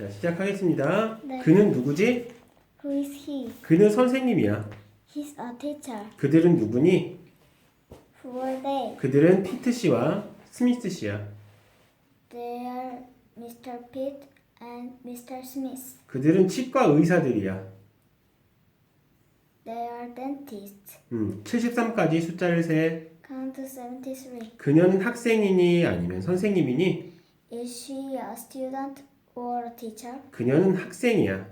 자, 시작하겠습니다. 네. 그는 누구지? Who is he? 그는 선생님이야. He's a teacher. 그들은 누구니? Who are they? 그들은 피트 씨와 스미스 씨야. They are Mr. Pitt and Mr. Smith. 그들은 치과 의사들이야. They are dentists. 음, 73까지 숫자를 세. Count to 73. 그녀는 학생이니 아니면 선생님이니? Is she a student or a teacher? 그녀는 학생이야.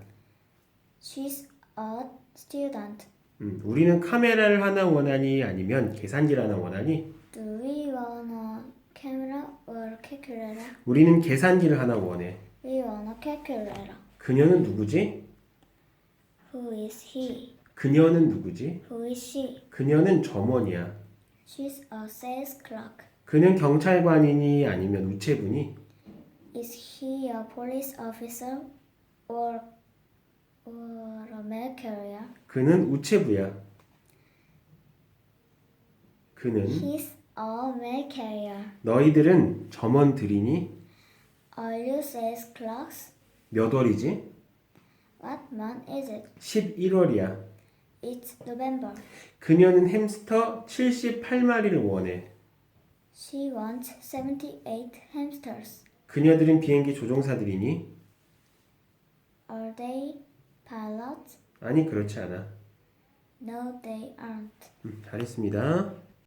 She's a student. 음, 우리는 카메라를 하나 원하니 아니면 계산기를 하나 원하니? Do we want a camera or a calculator? 우리는 계산기를 하나 원해. We want a calculator. 그녀는 누구지? Who is he? 그녀는 누구지? Who is she? 그녀는 점원이야. She's a sales clerk. 그는 경찰관이니 아니면 우체부니? Is he a police officer or or a mail carrier? 그는 우체부야. 그는 He's a mail carrier. 너희들은 점원들이니? Are you sales clerks? 몇 월이지? What month is it? 11월이야. It's November. 그녀는 햄스터 78마리를 원해. She wants 78 hamsters. 그녀들은 비행기 조종사들이니? Are they pilots? 아니 그렇지 않아. No, they aren't. 음, 잘했습니다.